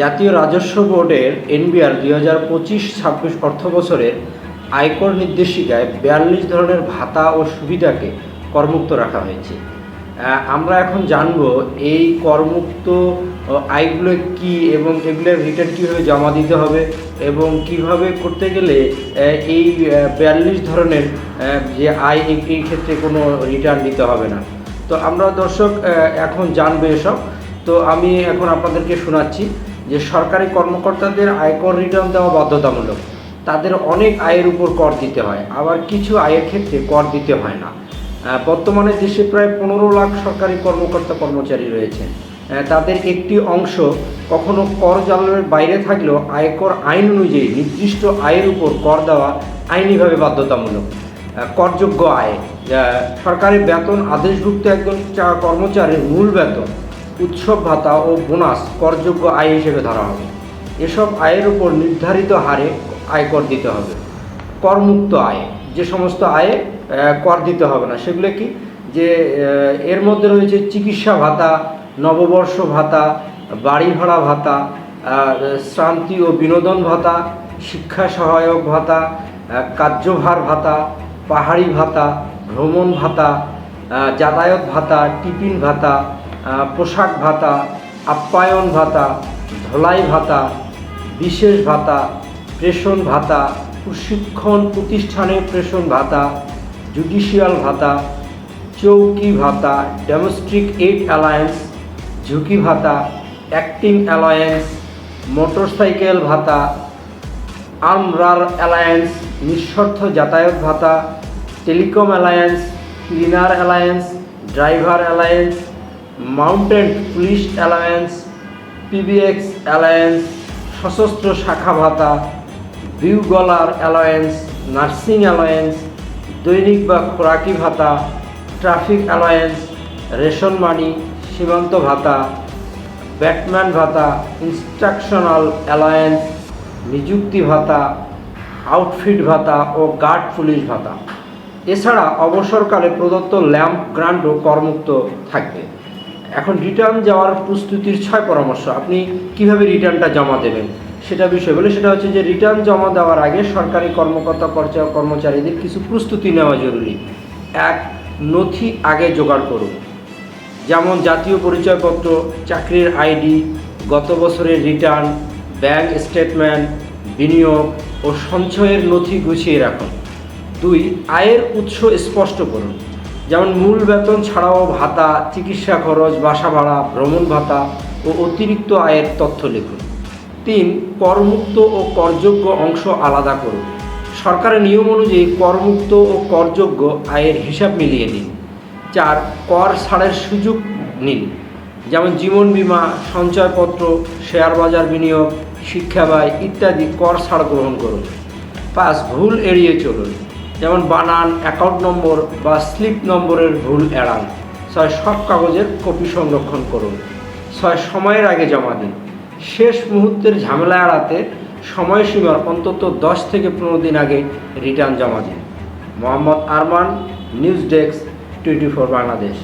জাতীয় রাজস্ব বোর্ডের এনবিআর দুই হাজার পঁচিশ ছাব্বিশ অর্থ বছরের আয়কর নির্দেশিকায় বিয়াল্লিশ ধরনের ভাতা ও সুবিধাকে করমুক্ত রাখা হয়েছে। আমরা এখন জানব এই করমুক্ত আয়গুলো কি এবং এগুলোর রিটার্ন কীভাবে জমা দিতে হবে এবং কীভাবে করতে গেলে এই বিয়াল্লিশ ধরনের যে আয়, এই- ক্ষেত্রে কোনো রিটার্ন দিতে হবে না। তো আমরা দর্শক এখন জানবে এসব। তো আমি এখন আপনাদেরকে শোনাচ্ছি। যে সরকারি কর্মকর্তাদের আয়কর রিটার্ন দেওয়া বাধ্যতামূলক, তাদের অনেক আয়ের উপর কর দিতে হয়। আবার কিছু আয়ের ক্ষেত্রে কর দিতে হয় না। বর্তমানে দেশে প্রায় পনেরো লাখ সরকারি কর্মকর্তা কর্মচারী রয়েছে। তাদের একটি অংশ কখনো কর জালের বাইরে থাকলেও আয়কর আইন অনুযায়ী নির্দিষ্ট আয়ের উপর কর দেওয়া আইনিভাবে বাধ্যতামূলক। করযোগ্য আয়। সরকারি বেতন আদেশভুক্ত একজন কর্মচারীর মূল বেতন। উৎসব ভাতা ও বোনাস করযোগ্য আয় হিসেবে ধরা হবে। এসব আয়ের উপর নির্ধারিত হারে আয়কর দিতে হবে। করমুক্ত আয়, যে সমস্ত আয়ে কর দিতে হবে না। সেগুলো কি? যে এর মধ্যে রয়েছে চিকিৎসা ভাতা, নববর্ষ ভাতা, বাড়ি ভাড়া ভাতা শ্রান্তি ও বিনোদন ভাতা, শিক্ষা সহায়ক ভাতা কার্যভার ভাতা, পাহাড়ি ভাতা, ভ্রমণ ভাতা যাতায়াত ভাতা, টিফিন ভাতা পোশাক ভাতা, আপ্যায়ন ভাতা, ধলাই ভাতা, বিশেষ ভাতা, প্রেষণ ভাতা, প্রশিক্ষণ প্রতিষ্ঠানে প্রেষণ ভাতা জুডিশিয়াল ভাতা, চৌকি ভাতা ডোমেস্টিক এইড অ্যালায়েন্স ঝুঁকি ভাতা অ্যাক্টিং অ্যালায়েন্স মোটরসাইকেল ভাতা আর্মরার অ্যালায়েন্স নিঃশর্ত যাতায়াত ভাতা telecom allowance cleaner allowance driver allowance mountain police allowance, PBX allowance, সশস্ত্র শাখা ভাতা বিউগলার অ্যালায়েন্স, নার্সিং অ্যালায়েন্স, দৈনিক বা খোরাকি ভাতা, ট্রাফিক অ্যালায়েন্স, রেশন মানি, সীমান্ত ভাতা, ব্যাটম্যান ভাতা, ইনস্ট্রাকশনাল অ্যালায়েন্স, নিযুক্তি ভাতা, আউটফিট ভাতা ও গার্ড পুলিশ ভাতা। এছাড়া অবসরকালে প্রদত্ত ল্যাম্প গ্রান্টও করমুক্ত থাকবে। এখন রিটার্ন যাওয়ার প্রস্তুতির ছয় পরামর্শ। আপনি কীভাবে রিটার্নটা জমা দেবেন সেটা বিষয় বলে সেটা হচ্ছে যে রিটার্ন জমা দেওয়ার আগে সরকারি কর্মকর্তা পর্যায় কর্মচারীদের কিছু প্রস্তুতি নেওয়া জরুরি। এক, নথি আগে জোগাড় করুন। যেমন জাতীয় পরিচয়পত্র, চাকরির আইডি, গত বছরের রিটার্ন ব্যাংক স্টেটমেন্ট বিনিয়োগ ও সঞ্চয়ের নথি গুছিয়ে রাখুন। দুই, আয়ের উৎস স্পষ্ট করুন। যেমন মূল বেতন ছাড়াও ভাতা, চিকিৎসা খরচ, বাসা ভাড়া, ভ্রমণ ভাতা ও অতিরিক্ত আয়ের তথ্য লিখুন। তিন, করমুক্ত ও করযোগ্য অংশ আলাদা করুন। সরকারের নিয়ম অনুযায়ী করমুক্ত ও করযোগ্য আয়ের হিসাব মিলিয়ে নিন। চার, কর ছাড়ের সুযোগ নিন। যেমন জীবন বীমা, সঞ্চয়পত্র, শেয়ার বাজার বিনিয়োগ, শিক্ষা ব্যয় ইত্যাদি কর ছাড় গ্রহণ করুন। পাঁচ, ভুল এড়িয়ে চলুন। যেমন বানান অ্যাকাউন্ট নম্বর বা স্লিপ নম্বরের ভুল এড়ান। ছয় সব কাগজের কপি সংরক্ষণ করুন। ছয় সময়ের আগে জমা দিন। শেষ মুহূর্তের ঝামেলা এড়াতে সময়সীমার অন্তত দশ থেকে পনেরো দিন আগে রিটার্ন জমা দিন। Mohammad Arman news desk twenty four Bangladesh